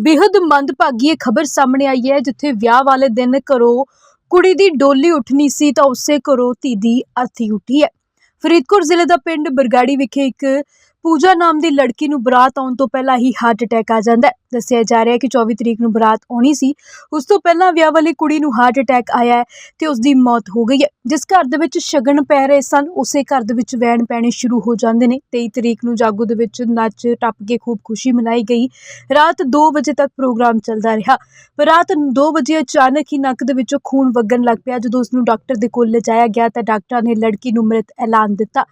ਬੇहद ਮੰਦਭਾਗੀ ਇਹ ਖਬਰ ਸਾਹਮਣੇ ਆਈ ਹੈ, ਜਿੱਥੇ ਵਿਆਹ ਵਾਲੇ ਦਿਨ ਘਰੋਂ ਕੁੜੀ ਦੀ ਡੋਲੀ ਉੱਠਣੀ ਸੀ ਤਾਂ ਉਸੇ ਘਰੋਂ ਧੀ ਦੀ ਅਰਥੀ ਉੱਠੀ ਹੈ। ਫਰੀਦਕੋਟ ਜ਼ਿਲ੍ਹੇ ਦਾ ਪਿੰਡ ਬਰਗਾੜੀ ਵਿਖੇ ਇੱਕ ਪੂਜਾ ਨਾਮ ਦੀ ਲੜਕੀ ਨੂੰ ਬਰਾਤ ਆਉਣ ਤੋਂ ਪਹਿਲਾਂ ਹੀ ਹਾਰਟ ਅਟੈਕ ਆ ਜਾਂਦਾ ਹੈ। ਦੱਸਿਆ ਜਾ ਰਿਹਾ ਹੈ ਕਿ 24 ਤਰੀਕ ਨੂੰ ਬਰਾਤ ਆਉਣੀ ਸੀ। ਉਸ ਤੋਂ ਪਹਿਲਾਂ ਵਿਆਹ ਵਾਲੀ ਕੁੜੀ ਨੂੰ ਹਾਰਟ ਅਟੈਕ ਆਇਆ ਹੈ ਤੇ ਉਸ ਦੀ ਮੌਤ ਹੋ ਗਈ ਹੈ। ਜਿਸ ਘਰ ਦੇ ਵਿੱਚ ਸ਼ਗਨ ਪੈ ਰਹੇ ਸਨ, ਉਸੇ ਘਰ ਦੇ ਵਿੱਚ ਵੈਣ ਪੈਣੇ ਸ਼ੁਰੂ ਹੋ ਜਾਂਦੇ ਨੇ। 23 ਤਰੀਕ ਨੂੰ ਜਾਗੋ ਦੇ ਵਿੱਚ ਨੱਚ ਟੱਪ ਕੇ ਖੂਬ ਖੁਸ਼ੀ ਮਨਾਈ ਗਈ। ਰਾਤ 2 ਵਜੇ ਤੱਕ ਪ੍ਰੋਗਰਾਮ ਚੱਲਦਾ ਰਿਹਾ। ਪਰ ਰਾਤ 2 ਵਜੇ ਅਚਾਨਕ ਹੀ ਨੱਕ ਦੇ ਵਿੱਚੋਂ ਖੂਨ ਵਗਣ ਲੱਗ ਪਿਆ। ਜਦੋਂ ਉਸ ਨੂੰ ਡਾਕਟਰ ਦੇ ਕੋਲ ਲਿਜਾਇਆ ਗਿਆ ਤਾਂ ਡਾਕਟਰਾਂ ਨੇ ਲੜਕੀ ਨੂੰ ਮ੍ਰਿਤ ਐਲਾਨ ਦਿੱਤਾ।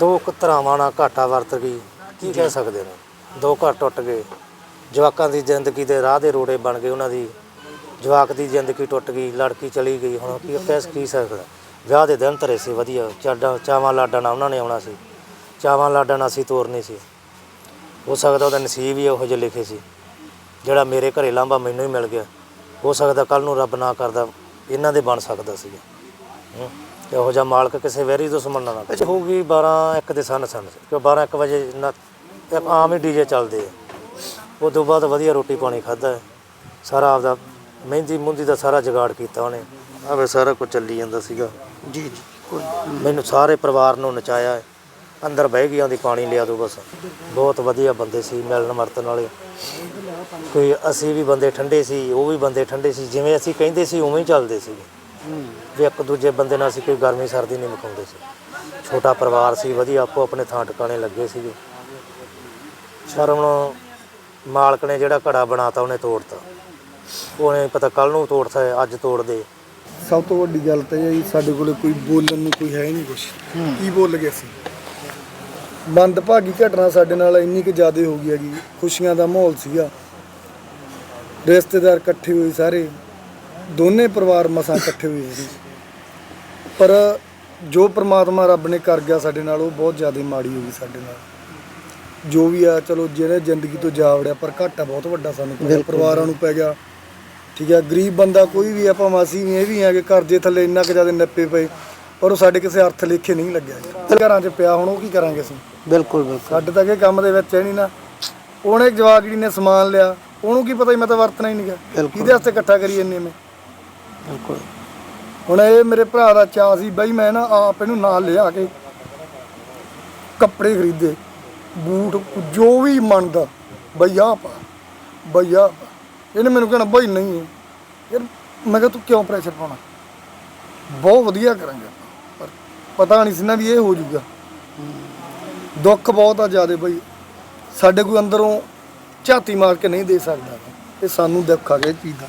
ਦੋ ਕੁ ਧਰਾਵਾਂ ਨਾਲ ਘਾਟਾ ਵਰਤ ਗਈ। ਕੀ ਕਹਿ ਸਕਦੇ ਨੇ? ਦੋ ਘਰ ਟੁੱਟ ਗਏ। ਜਵਾਕਾਂ ਦੀ ਜ਼ਿੰਦਗੀ ਦੇ ਰਾਹ ਦੇ ਰੋੜੇ ਬਣ ਗਏ ਉਹਨਾਂ ਦੀ। ਜਵਾਕ ਦੀ ਜ਼ਿੰਦਗੀ ਟੁੱਟ ਗਈ, ਲੜਕੀ ਚਲੀ ਗਈ। ਹੁਣ ਕੀ ਕਹਿ ਕੀ ਸਕਦਾ? ਵਿਆਹ ਦੇ ਦਿਨ ਧਰੇ ਸੀ, ਵਧੀਆ। ਚਾਡਾ, ਚਾਵਾਂ ਲਾਡਾਂ ਨਾਲ ਉਹਨਾਂ ਨੇ ਆਉਣਾ ਸੀ। ਚਾਵਾਂ ਲਾਡਾਂ ਨਾਲ ਅਸੀਂ ਤੋਰਨੀ ਸੀ। ਹੋ ਸਕਦਾ ਉਹਦਾ ਨਸੀਬ ਹੀ ਉਹੋ ਜਿਹੇ ਲਿਖੇ ਸੀ, ਜਿਹੜਾ ਮੇਰੇ ਘਰੇ ਲਾਂਭਾ ਮੈਨੂੰ ਹੀ ਮਿਲ ਗਿਆ। ਹੋ ਸਕਦਾ ਕੱਲ ਨੂੰ ਰੱਬ ਨਾ ਕਰਦਾ, ਇਹਨਾਂ ਦੇ ਬਣ ਸਕਦਾ ਸੀ। ਇਹੋ ਜਿਹਾ ਮਾਲਕ ਕਿਸੇ ਵੈਰੀ ਦੁਸ਼ਮਣ ਨਾਲ ਨਾ ਹੋਊਗੀ 12 1 ਦੇ ਸਨ ਸਨ ਕਿ 12 1 ਵਜੇ ਨਾ ਇੱਕ ਆਮ ਹੀ ਡੀਜੇ ਚੱਲਦੇ ਆ। ਉਸ ਤੋਂ ਬਾਅਦ ਵਧੀਆ ਰੋਟੀ ਪਾਣੀ ਖਾਦਾ ਸਾਰਾ ਆਪਦਾ ਮਹਿੰਦੀ ਮੁੰਦੀ ਦਾ ਸਾਰਾ ਜੁਗਾੜ ਕੀਤਾ ਉਹਨੇ। ਆਵੇ ਸਾਰਾ ਕੁਝ ਚੱਲੀ ਜਾਂਦਾ ਸੀਗਾ। ਜੀ ਜੀ ਕੋਈ ਮੈਨੂੰ ਸਾਰੇ ਪਰਿਵਾਰ ਨੂੰ ਨਚਾਇਆ ਹੈ। ਅੰਦਰ ਬਹਿ ਗਿਆ ਦੀ ਪਾਣੀ ਲਿਆ ਦੋ ਬਸ। ਬਹੁਤ ਵਧੀਆ ਬੰਦੇ ਸੀ ਮਿਲਣ ਵਰਤਨ ਵਾਲੇ। ਕੋਈ ਅਸੀਂ ਵੀ ਬੰਦੇ ਠੰਡੇ ਸੀ ਉਹ ਵੀ ਬੰਦੇ ਠੰਡੇ ਸੀ। ਜਿਵੇਂ ਅਸੀਂ ਕਹਿੰਦੇ ਸੀ ਉਵੇਂ ਹੀ ਚੱਲਦੇ ਸੀ ਵੀ ਇੱਕ ਦੂਜੇ ਬੰਦੇ ਨਾਲ ਅਸੀਂ ਕੋਈ ਗਰਮੀ ਸਰਦੀ ਨਹੀਂ ਮੁਕਾਉਂਦੇ ਸੀ। ਛੋਟਾ ਪਰਿਵਾਰ ਸੀ ਵਧੀਆ ਆਪੋ ਆਪਣੇ ਥਾਂ ਟਿਕਾਣੇ ਲੱਗੇ ਸੀਗੇ। ਹੁਣ ਮਾਲਕ ਨੇ ਜਿਹੜਾ ਘੜਾ ਬਣਾਤਾ ਉਹਨੇ ਤੋੜਤਾ। ਉਹਨੇ ਪਤਾ ਕੱਲ ਨੂੰ ਤੋੜਤਾ ਅੱਜ ਤੋੜ ਦੇ ਸਭ ਤੋਂ ਵੱਡੀ ਗੱਲ ਤਾਂ ਇਹ ਹੈ ਜੀ ਸਾਡੇ ਕੋਲੇ ਕੋਈ ਬੋਲਣ ਨੂੰ ਕੋਈ ਹੈ ਹੀ ਨਹੀਂ ਕੁਛ। ਕੀ ਬੋਲ ਗਏ ਸੀ ਮੰਦਭਾਗੀ ਘਟਨਾ ਸਾਡੇ ਨਾਲ ਇੰਨੀ ਕੁ ਜ਼ਿਆਦਾ ਹੋ ਗਈ ਹੈਗੀ। ਖੁਸ਼ੀਆਂ ਦਾ ਮਾਹੌਲ ਸੀਗਾ। ਰਿਸ਼ਤੇਦਾਰ ਇਕੱਠੇ ਹੋਏ ਸਾਰੇ। ਦੋਨੇ ਪਰਿਵਾਰ ਮਸਾਂ ਇਕੱਠੇ ਹੋਏ ਸੀ। ਪਰ ਜੋ ਪ੍ਰਮਾਤਮਾ ਰੱਬ ਨੇ ਕਰ ਗਿਆ ਸਾਡੇ ਨਾਲ ਉਹ ਬਹੁਤ ਜ਼ਿਆਦਾ ਮਾੜੀ ਹੋ ਗਈ ਸਾਡੇ ਨਾਲ। ਜੋ ਵੀ ਆ ਚਲੋ ਜਿਹੜੇ ਜ਼ਿੰਦਗੀ ਤੋਂ ਜਾ ਵੜਿਆ ਪਰ ਘਾਟਾ ਬਹੁਤ ਵੱਡਾ ਸਾਨੂੰ ਪੈ ਗਿਆ ਪਰਿਵਾਰਾਂ ਨੂੰ ਪੈ ਗਿਆ। ਠੀਕ ਹੈ ਗਰੀਬ ਬੰਦਾ ਕੋਈ ਵੀ ਆ ਭਾਵੇਂ ਅਸੀਂ ਵੀ ਇਹ ਵੀ ਆ ਕਿ ਕਰਜ਼ੇ ਥੱਲੇ ਇੰਨਾ ਕੁ ਜ਼ਿਆਦਾ ਨੱਪੇ ਪਏ ਪਰ ਉਹ ਸਾਡੇ ਕਿਸੇ ਅਰਥ ਲੇਖੇ ਨਹੀਂ ਲੱਗਿਆ। ਘਰਾਂ 'ਚ ਪਿਆ ਹੁਣ ਉਹ ਕੀ ਕਰਾਂਗੇ ਅਸੀਂ? ਬਿਲਕੁਲ ਬਿਲਕੁਲ। ਸਾਡੇ ਤਾਂ ਇਹ ਕੰਮ ਦੇ ਵਿੱਚ ਹੈ ਨਹੀਂ ਨਾ। ਉਹਨੇ ਜਵਾਗੜੀ ਨੇ ਸਮਾਨ ਲਿਆ ਉਹਨੂੰ ਕੀ ਪਤਾ ਮੈਂ ਤਾਂ ਵਰਤਣਾ ਹੀ ਨਹੀਂਗਾ ਬਿਲਕੁਲ। ਕਿਹਦੇ ਵਾਸਤੇ ਇਕੱਠਾ ਕਰੀ ਇੰਨੇ ਮੈਂ? ਬਿਲਕੁਲ। ਹੁਣ ਇਹ ਮੇਰੇ ਭਰਾ ਦਾ ਚਾਅ ਸੀ, ਬਈ ਮੈਂ ਨਾ ਆਪ ਇਹਨੂੰ ਨਾਲ ਲਿਆ ਕੇ ਕੱਪੜੇ ਖਰੀਦੇ, ਬੂਟ, ਜੋ ਵੀ ਮੰਨਦਾ, ਬਈ ਆਹ ਪਾ, ਬਈ ਆਹ ਪਾ। ਇਹਨੇ ਮੈਨੂੰ ਕਹਿਣਾ, ਬਈ ਨਹੀਂ, ਯਾਰ ਮੈਂ ਕਿਹਾ ਤੂੰ ਕਿਉਂ ਪ੍ਰੈਸ਼ਰ ਪਾਉਣਾ? ਬਹੁਤ ਵਧੀਆ ਕਰਾਂਗੇ ਆਪਾਂ, ਪਰ ਪਤਾ ਨਹੀਂ ਸੀ ਨਾ ਵੀ ਇਹ ਹੋ ਜਾਊਗਾ। ਦੁੱਖ ਬਹੁਤ ਆ ਜਿਆਦੇ ਬਈ, ਸਾਡੇ ਕੋਈ ਅੰਦਰੋਂ ਝਾਤੀ ਮਾਰ ਕੇ ਨਹੀਂ ਦੇ ਸਕਦਾ। ਇਹ ਸਾਨੂੰ ਦੁੱਖ ਆ ਗਿਆ ਇਹ ਚੀਜ਼ ਦਾ।